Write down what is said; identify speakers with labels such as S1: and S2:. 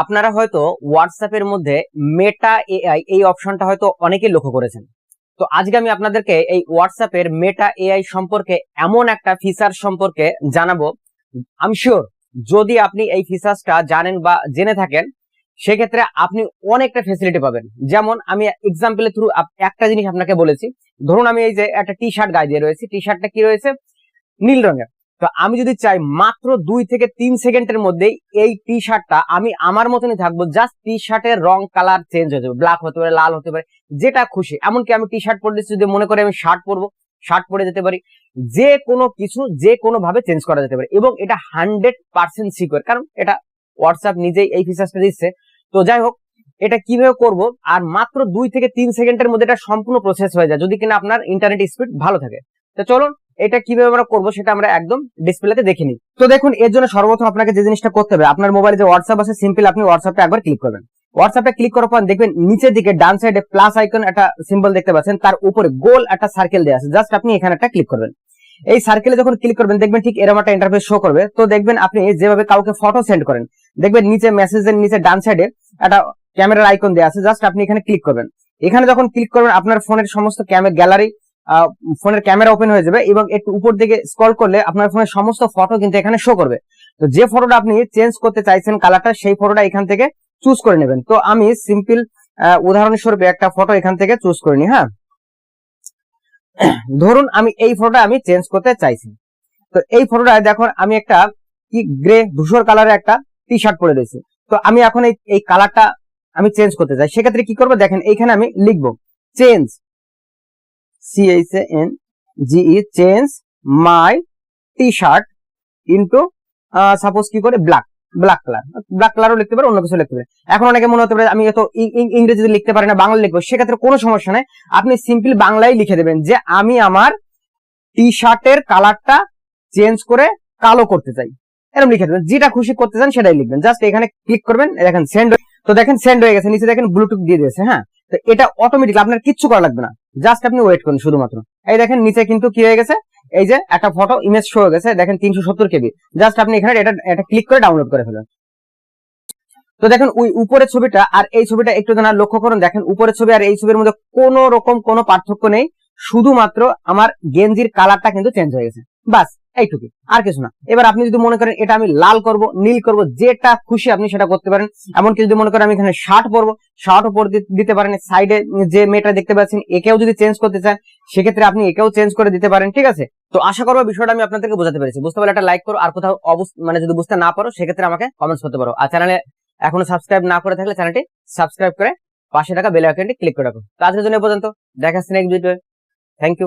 S1: আপনারা হয়তো হোয়াটসঅ্যাপের মধ্যে মেটা এআই এই অপশনটা হয়তো অনেকেই লক্ষ্য করেছেন। তো আজকে আমি আপনাদেরকে এই হোয়াটসঅ্যাপের মেটা এআই সম্পর্কে এমন একটা ফিচার সম্পর্কে জানাব। আমি শিওর যদি আপনি এই ফিচার্সটা জানেন বা জেনে থাকেন, সেক্ষেত্রে আপনি অনেকটা ফেসিলিটি পাবেন। যেমন আমি এক্সাম্পলের থ্রু একটা জিনিস আপনাকে বলেছি। ধরুন আমি এই যে একটা টি শার্ট গায়ে দিয়ে রয়েছি। টি শার্টটা কি রয়েছে? নীল রঙের। তো আমি যদি চাই মাত্র দুই থেকে তিন সেকেন্ডের মধ্যে এই টি শার্টটা আমি আমার মতনই থাকব জাস্ট টি শার্টের রং কালার চেঞ্জ হয়ে যাবে। ব্ল্যাক হতে পারে, লাল হতে পারে, যেটা খুশি। এমনকি আমি টি শার্ট পরলে যদি মনে করে আমি শার্ট পরবো শার্ট পরে যেতে পারি। যে কোনো কিছু, যে কোনো ভাবে চেঞ্জ করা যেতে পারে। এবং এটা হান্ড্রেড পার্সেন্ট সিকিউর কারণ এটা হোয়াটসঅ্যাপ নিজেই এই ফিচার্সটা দিচ্ছে। তো যাই হোক, এটা কীভাবে করব? আর মাত্র দুই থেকে তিন সেকেন্ডের মধ্যে এটা সম্পূর্ণ প্রসেস হয়ে যায়। যদি কিনা আপনার ইন্টারনেট স্পিড ভালো থাকে। তো চলুন এটা কীভাবে আমরা করব সেটা আমরা একদম ডিসপ্লেতে দেখে নিই। তো দেখুন, এর জন্য সর্বপ্রথম আপনাকে যে জিনিসটা করতে হবে, আপনার মোবাইলে যে হোয়াটসঅ্যাপ আছে সিম্পল আপনি হোয়াটসঅ্যাপটা একবার ক্লিক করবেন। হোয়াটসঅ্যাপে ক্লিক করার পর দেখবেন নিচের দিকে ডান সাইডে প্লাস আইকন একটা সিম্বল দেখতে পাচ্ছেন, তার উপরে গোল একটা সার্কেল দেওয়া আছে। জাস্ট আপনি এখানে একটা ক্লিক করবেন। এই সার্কেলে যখন ক্লিক করবেন, দেখবেন ঠিক এরকম একটা ইন্টারফেস শো করবে। তো দেখবেন আপনি যেভাবে কাউকে ফটো সেন্ড করেন, দেখবেন নিচে মেসেজের নিচে ডান সাইডে একটা ক্যামেরার আইকন দেওয়া আছে। জাস্ট আপনি এখানে ক্লিক করবেন। এখানে যখন ক্লিক করবেন, আপনার ফোনের সমস্ত ক্যামেরা গ্যালারি ফোনের ক্যামেরা ওপেন হয়ে যাবে এবং একটু উপর দিকে স্ক্রল করলে আপনার ফোনের সমস্ত ফটো কিন্তু এখানে শো করবে। তো যে ফটোটা আপনি চেঞ্জ করতে চাইছেন কালারটা সেই ফটোটা এখান থেকে চুজ করে নেবেন। তো আমি সিম্পল উদাহরণস্বরূপ একটা ফটো এখান থেকে চুজ করে নি হ্যাঁ? ধরুন আমি এই ফটোটা আমি চেঞ্জ করতে চাইছি। তো এই ফটোটা দেখুন, আমি একটা কি গ্রে ধূসর কালারের একটা টি শার্ট পরে রয়েছি। তো আমি এখন এই এই কালারটা আমি চেঞ্জ করতে চাই। সেক্ষেত্রে কি করব? দেখেন, এইখানে আমি লিখব change C H N G E change my T shirt into suppose কি করে ব্ল্যাক ব্ল্যাক কালার ব্ল্যাক কালারও লিখতে পারে, অন্য কিছু লিখতে পারে। এখন অনেকে মনে হতে পারে, আমি এত ইংরেজিতে লিখতে পারি না, বাংলা লিখব, সেক্ষেত্রে কোনো সমস্যা নেই। আপনি সিম্পল বাংলায় লিখে দেবেন যে, আমি আমার টি শার্টের কালারটা চেঞ্জ করে কালো করতে চাই। এরকম লিখে দেবেন, যেটা খুশি করতে চান সেটাই লিখবেন। জাস্ট এখানে ক্লিক করবেন, দেখেন সেন্ড তো দেখেন সেন্ড হয়ে গেছে, নিচে দেখেন ব্লুটুথ দিয়ে দিয়েছে হ্যাঁ? তো এটা অটোমেটিক আপনার কিচ্ছু করা লাগবে না। জাস্ট আপনি ওয়েট করুন শুধুমাত্র। এই দেখেন নিচে কিন্তু কি হয়ে গেছে? এই যে একটা ফটো ইমেজ শো হয়ে গেছে, দেখেন তিনশো সত্তর কেবি। জাস্ট আপনি এখানে এটা এটা ক্লিক করে ডাউনলোড করে ফেলেন। তো দেখেন ওই উপরের ছবিটা আর এই ছবিটা একটু জানা লক্ষ্য করুন, দেখেন উপরের ছবি আর এই ছবির মধ্যে কোনো রকম কোনো পার্থক্য নেই। শুধুমাত্র আমার গেঞ্জির কালারটা কিন্তু চেঞ্জ হয়ে গেছে। বাস। এইটুকু, আর কিছু না। এবার আপনি যদি মনে করেন এটা আমি লাল করব, নীল করব, যেটা খুশি আপনি সেটা করতে পারেন। এমনকি যদি মনে করেন আমি এখানে শার্ট পরবো শার্ট উপর দিতে পারেন। সাইডে যে মেয়েটা দেখতে পাচ্ছেন, একেও যদি চেঞ্জ করতে চান সেক্ষেত্রে আপনি একেও চেঞ্জ করে দিতে পারেন, ঠিক আছে? তো আশা করব বিষয়টা আমি আপনাদেরকে বোঝাতে পেরেছি। বুঝতে পারলে একটা লাইক করো, আর কোথাও মানে যদি বুঝতে না পারো, সেক্ষেত্রে আমাকে কমেন্টস করতে পারো। আর চ্যানেলে এখনও সাবস্ক্রাইব না করে থাকলে চ্যানেলটি সাবস্ক্রাইব করে পাশে থাকা বেল আইকনটি ক্লিক করে রাখো। তো আজকের জন্য পর্যন্ত। দেখা নেক্সট ভিডিও থ্যাংক ইউ